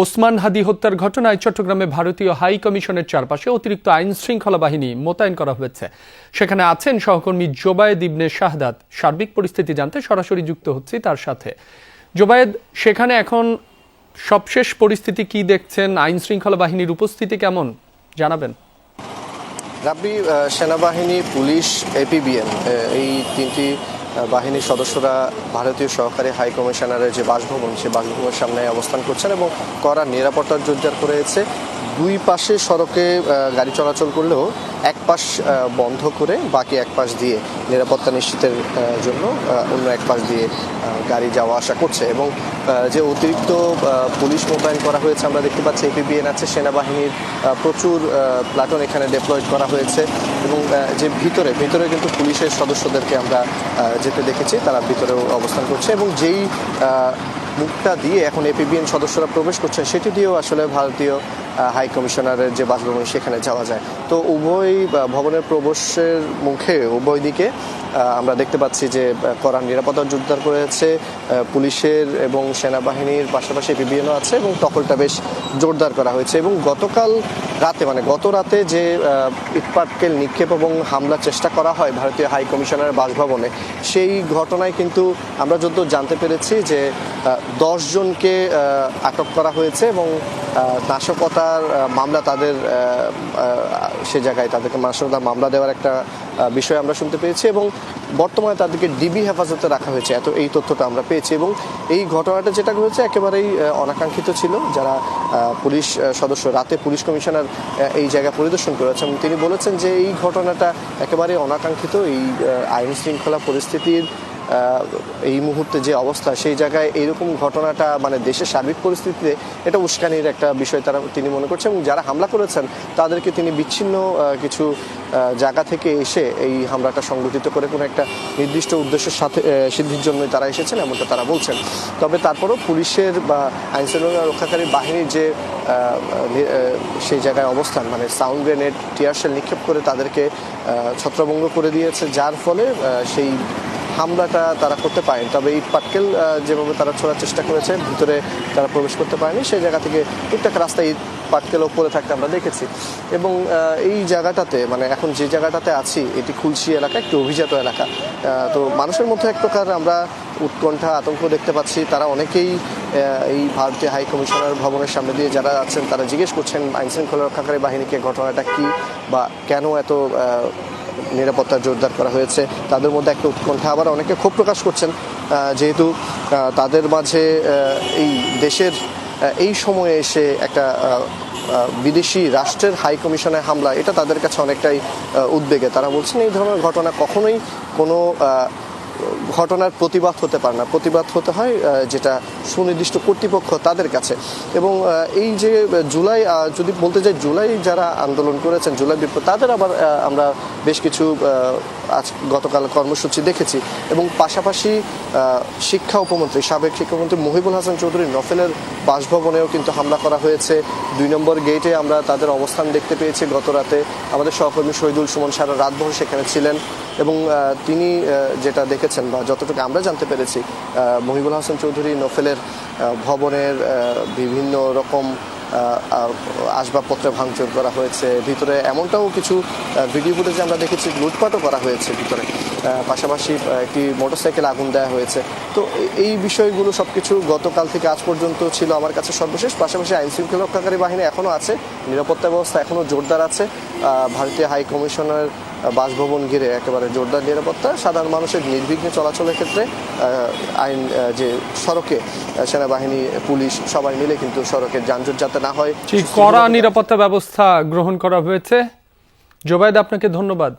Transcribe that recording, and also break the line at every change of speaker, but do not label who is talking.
ওসমান হাদি হত্যার ঘটনায় চট্টগ্রামে ভারতীয় হাই কমিশনের চারপাশে অতিরিক্ত আইন শৃঙ্খলা বাহিনী মোতায়েন করা হয়েছে। সেখানে আছেন সহকর্মী জোবায়েদ ইবনে শাহদাত সার্বিক পরিস্থিতি জানতে সরাসরি যুক্ত হচ্ছি তার সাথে। জোবায়েদ, সেখানে এখন সবশেষ পরিস্থিতি কি দেখছেন? আইন শৃঙ্খলা বাহিনীর উপস্থিতি কেমন? জানাবেন।
রাব্বি সেনাবাহিনী, পুলিশ এপিবিএন এই তিনটি বাহিনীর সদস্যরা ভারতীয় সহকারী হাই কমিশনারের যে বাসভবন সে বাসভবনের সামনে অবস্থান করছেন এবং কড়া নিরাপত্তা জোরদার করেছে। দুই পাশে সড়কে গাড়ি চলাচল করলেও এক পাশ বন্ধ করে বাকি এক পাশ দিয়ে নিরাপত্তা নিশ্চিতের জন্য অন্য এক পাশ দিয়ে গাড়ি যাওয়া আসা করছে এবং যে অতিরিক্ত পুলিশ মোতায়েন করা হয়েছে আমরা দেখতে পাচ্ছি এপিবিএন আছে, সেনাবাহিনীর প্রচুর প্লাটন এখানে ডেপ্লয়েড করা হয়েছে এবং যে ভিতরে ভিতরে কিন্তু পুলিশের সদস্যদেরকে আমরা যেতে দেখেছি, তারা ভিতরেও অবস্থান করছে এবং যেই মুখটা দিয়ে এখন এপিবিএন সদস্যরা প্রবেশ করছেন, সেটি দিয়েও আসলে ভারতীয় হাই কমিশনারের যে বাসভবন সেখানে যাওয়া যায়। তো উভয় ভবনের প্রবেশের মুখে উভয় দিকে আমরা দেখতে পাচ্ছি যে কড়া নিরাপত্তা জোরদার করেছে পুলিশের এবং সেনাবাহিনীর পাশাপাশি এপিবিএনও আছে এবং টহলটা বেশ জোরদার করা হয়েছে। এবং গতকাল রাতে মানে গত রাতে যে ইটপাটকেল নিক্ষেপ এবং হামলার চেষ্টা করা হয় ভারতীয় হাই কমিশনারের বাসভবনে সেই ঘটনায় কিন্তু আমরা যত জানতে পেরেছি যে দশজনকে আটক করা হয়েছে এবং আহ, নাশকতার মামলা তাদের সে জায়গায় তাদেরকে নাশকতার মামলা দেওয়ার একটা বিষয় আমরা শুনতে পেয়েছি এবং বর্তমানে তাদেরকে ডিবি হেফাজতে রাখা হয়েছে। এত, এই তথ্যটা আমরা পেয়েছি এবং এই ঘটনাটা যেটা হয়েছে একেবারেই অনাকাঙ্ক্ষিত ছিল। যারা পুলিশ সদস্য, রাতে পুলিশ কমিশনার এই জায়গা পরিদর্শন করেছেন তিনি বলেছেন যে এই ঘটনাটা একেবারে অনাকাঙ্ক্ষিত। এই আইন শৃঙ্খলা পরিস্থিতির এই মুহূর্তে যে অবস্থা, সেই জায়গায় এইরকম ঘটনাটা মানে দেশের সার্বিক পরিস্থিতিতে এটা উস্কানির একটা বিষয় তারা, তিনি মনে করছেন। এবং যারা হামলা করেছেন, তাদেরকে তিনি বিচ্ছিন্ন কিছু জায়গা থেকে এসে এই হামলাটা সংগঠিত করে কোনো একটা নির্দিষ্ট উদ্দেশ্যের সাথে সিদ্ধির জন্যই তারা এসেছেন এমনটা তারা বলছেন। তবে তারপরও পুলিশের বা আইন শৃঙ্খলা রক্ষাকারী বাহিনীর যে সেই জায়গায় অবস্থান মানে সাউন্ড গ্রেনেড টিয়ারশেল নিক্ষেপ করে তাদেরকে ছত্রভঙ্গ করে দিয়েছে, যার ফলে সেই হামলাটা তারা করতে পারেন। তবে ইট পাটকেল যেভাবে তারা ছোড়ার চেষ্টা করেছে, ভিতরে তারা প্রবেশ করতে পারেনি। সেই জায়গা থেকে টুকটাক রাস্তায় ইট পাটকেলও পড়ে থাকতে আমরা দেখেছি। এবং এই জায়গাটাতে মানে এখন যে জায়গাটাতে আছি, এটি খুলশি এলাকা, একটি অভিজাত এলাকা। তো মানুষের মধ্যে এক প্রকার আমরা উৎকণ্ঠা, আতঙ্ক দেখতে পাচ্ছি। তারা অনেকেই এই ভারতীয় হাই কমিশনার ভবনের সামনে দিয়ে যারা আছেন, তারা জিজ্ঞেস করছেন আইন শৃঙ্খলা রক্ষাকারী বাহিনীকে ঘটনাটা কি বা কেন এত নিরাপত্তা জোরদার করা হয়েছে। তাদের মধ্যে একটা উৎকণ্ঠা। আবার অনেকে ক্ষোভ প্রকাশ করছেন যেহেতু তাদের মাঝে এই দেশের এই সময়ে এসে একটা বিদেশি রাষ্ট্রের হাই কমিশনের হামলা, এটা তাদের কাছে অনেকটাই উদ্বেগে। তারা বলছেন, এই ধরনের ঘটনা কখনোই কোনো ঘটনার প্রতিবাদ হতে পারে না। প্রতিবাদ হতে হয় যেটা সুনির্দিষ্ট কর্তৃপক্ষ তাদের কাছে। এবং এই যে জুলাই যদি বলতে যাই, জুলাই যারা আন্দোলন করেছেন, জুলাই বিপ্লব, তাদের আবার আমরা বেশ কিছু আজ গতকাল কর্মসূচি দেখেছি। এবং পাশাপাশি শিক্ষা উপমন্ত্রী, সাবেক শিক্ষামন্ত্রী মহিবুল হাসান চৌধুরী নফেলের বাসভবনেও কিন্তু হামলা করা হয়েছে। দুই নম্বর গেটে আমরা তাদের অবস্থান দেখতে পেয়েছি গত রাতে। আমাদের সহকর্মী শহীদুল সুমন সারা রাতভর সেখানে ছিলেন। এবং তিনি যেটা যেটা দেখেছেন বা যতটুকু আমরা জানতে পেরেছি মহিবুল হাসান চৌধুরী নোফেলের ভবনের বিভিন্ন রকম আসবাবপত্রে ভাঙচুর করা হয়েছে। ভিতরে এমনটাও কিছু ভিডিও ফুটেজে আমরা দেখেছি, লুটপাটও করা হয়েছে ভিতরে। পাশাপাশি একটি মোটরসাইকেল আগুন দেওয়া হয়েছে। তো এই বিষয়গুলো সব কিছু গতকাল থেকে আজ পর্যন্ত ছিল আমার কাছে সর্বশেষ। পাশাপাশি আইন শৃঙ্খলা রক্ষাকারী বাহিনী এখনও আছে। নিরাপত্তা ব্যবস্থা এখনও জোরদার আছে। ভারতীয় হাই কমিশনের বাসভবন ঘিরে একেবারে জোরদার নিরাপত্তা সাধারণ মানুষের নির্বিঘ্নে চলাচলের ক্ষেত্রে আইন যে সড়কে সেনাবাহিনী পুলিশ সবাই মিলে কিন্তু সড়কে যানজট যাতে না হয়
ঠিক কড়া নিরাপত্তা ব্যবস্থা গ্রহণ করা হয়েছে। জোবায়দ আপনাকে ধন্যবাদ।